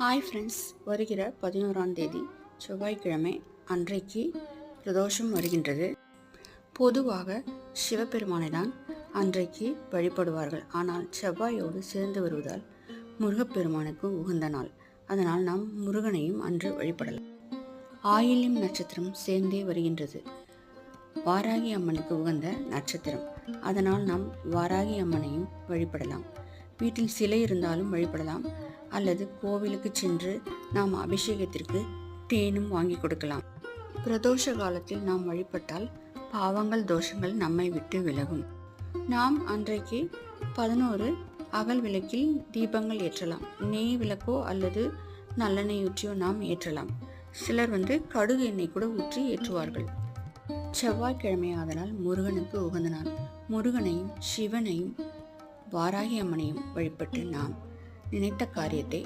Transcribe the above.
Hi friends வருகிற பதினோராம் தேதி செவ்வாய்க்கிழமை அன்றைக்கு பிரதோஷம் வருகின்றது. பொதுவாக சிவபெருமானை தான் அன்றைக்கு வழிபடுவார்கள். ஆனால் செவ்வாயோடு சேர்ந்து வருவதால் முருகப்பெருமானுக்கு உகந்த நாள். அதனால் நாம் முருகனையும் அன்று வழிபடலாம். ஆயில்யம் நட்சத்திரம் சேர்ந்தே வருகின்றது. வாராகி அம்மனுக்கு உகந்த நட்சத்திரம். அதனால் நாம் வாராகி அம்மனையும் வழிபடலாம். வீட்டில் சிலை இருந்தாலும் வழிபடலாம். அல்லது கோவிலுக்கு சென்று நாம் அபிஷேகத்திற்கு தேனும் வாங்கி கொடுக்கலாம். பிரதோஷ காலத்தில் நாம் வழிபட்டால் பாவங்கள் தோஷங்கள் நம்மை விட்டு விலகும். நாம் அன்றைக்கு பதினோரு அகல் விளக்கில் தீபங்கள் ஏற்றலாம். நெய் விளக்கோ அல்லது நல்லெண்ணெய் ஊற்றியோ நாம் ஏற்றலாம். சிலர் வந்து கடுகு எண்ணெய் கூட ஊற்றி ஏற்றுவார்கள். செவ்வாய்க்கிழமை ஆதலால் முருகனுக்கு உகந்த நாள். முருகனையும் சிவனையும் வாராகி அம்மனையும் வழிபட்டு நாம் நினைத்த காரியத்தை